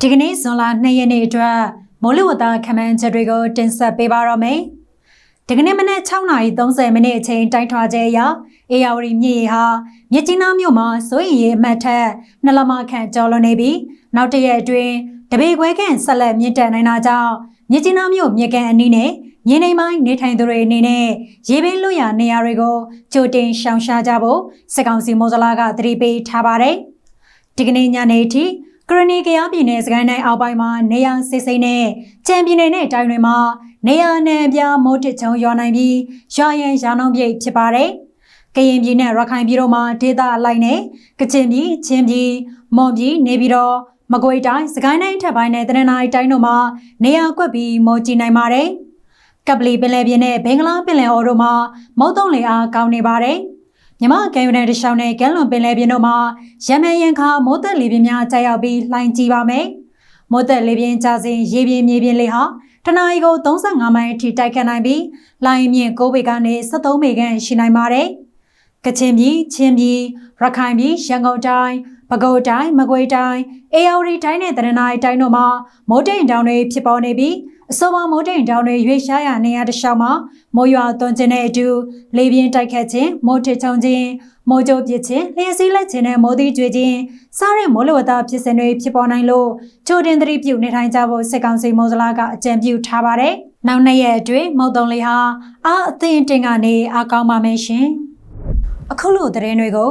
ဒီကနေ့ဇွန်လ2ရက်နေ့အတွက်မိုးလေဝသခန့်မှန်းချက်တွေကိုတင်ဆက်ပေးပါရမယ်။ဒီကနေ့မနက်6:30မိနစ်အချိန်တိုင်းထွာချက်အရအေယာဝတီမြစ်ရေဟာမြစ်ကြီးနားမြို့မှာစိုးရင်ရေအမှတ်ထက်နှစ်လမခန့်ကျော်လွန်နေပြီးနောက်တစ်ရက်အတွင်းတပေခွဲခန့်ဆက်လက်မြင့်တက်နိုင်တာကြောင့်မြစ်ကြီးနားမြို့မြေကန်အနီးနဲ့မြေနေပိုင်းနေထိုင်သူတွေအနေနဲ့ရေပင်လွတ်ရာနေရာတွေကိုကြိုတင်ရှောင်ရှားကြဖို့စစ်ကောင်စီမိုးစလာကသတိပေးထားပါတယ်။ ဒီကနေ့ညနေအထိကရဏီကရားပြည်နယ်စကိုင်းတိုင်းအောက်ပိုင်းမှာနေရစစ်စိမ့်နဲ့ကြံပြည်နယ်နဲ့တိုင်းတွေမှာနေရနယ်ပြမိုးတစ်ချုံရွာနိုင်ပြီးရွာရန်ရာနှုန်းပြည့်ဖြစ်ပါတယ်။ကရင်ပြည်နဲ့ရခိုင်ပြည်တို့မှာဒေသအလိုက်နဲ့ကချင်ပြည်ချင်းပြည်မွန်ပြည်နေပြည်တော်မကွေးတိုင်းစကိုင်းတိုင်းထပ်ပိုင်းနဲ့တနင်္သာရီတိုင်းတို့မှာနေရကွက်ပြီးမိုးကြီးနိုင်ပါတယ်။ကပလီပင်လယ်ပြင်နဲ့ဘင်္ဂလားပင်လယ်အော်တို့မှာမုတ်တုံလေအားကောင်းနေပါတယ်။ မြမကမ်းရိုးတန်းတစ်လျှောက်နဲ့ကမ်းလွန်ပင်လယ်ပြင်တို့မှာရမန်ရန်ခါမိုးသက်လေပြင်းများကြာရောက်ပြီးလှိုင်းကြီးပါမယ်။မိုးသက်လေပြင်းကျစဉ်ရေပြင်းမြေပြင်းလေဟာတနအီကို35မိုင်အထိတိုက်ခတ်နိုင်ပြီးလိုင်းမြင့်9ပေကနေ73ပေခန့်ရှိနိုင်ပါတယ်။ကချင်ပြည်ချင်းပြည်ရခိုင်ပြည်ရန်ကုန်တိုင်းပဲခူးတိုင်းမကွေးတိုင်းအေရဝတီတိုင်းနဲ့တရနာရီတိုင်းတို့မှာမိုးတိမ်တောင်တွေဖြစ်ပေါ်နေပြီး အဆိုပါမိုးတိမ်တောင်တွေရွေ့ရှားရာနေရာတစ်လျှောက်မှာမိုးရွာသွန်းခြင်းနဲ့အတူလေပြင်းတိုက်ခတ်ခြင်းမိုးထချုံခြင်းမိုးကြိုးပစ်ခြင်းလျှက်စီးလက်ခြင်းနဲ့မိုးသီးကျွေခြင်းစားတဲ့မိုးလေဝသဖြစ်စဉ်တွေဖြစ်ပေါ်နိုင်လို့ချိုတင်သတိပြုနေထိုင်ကြဖို့စစ်ကောင်စီမိုးစလာကအကြံပြုထားပါတယ်။နောက်နှစ်ရက်အတွင်းမုတ်တုံလေးဟာအားအသင့်တင်ကနေအားကောင်းပါမယ်ရှင်။အခုလိုသတင်းတွေကို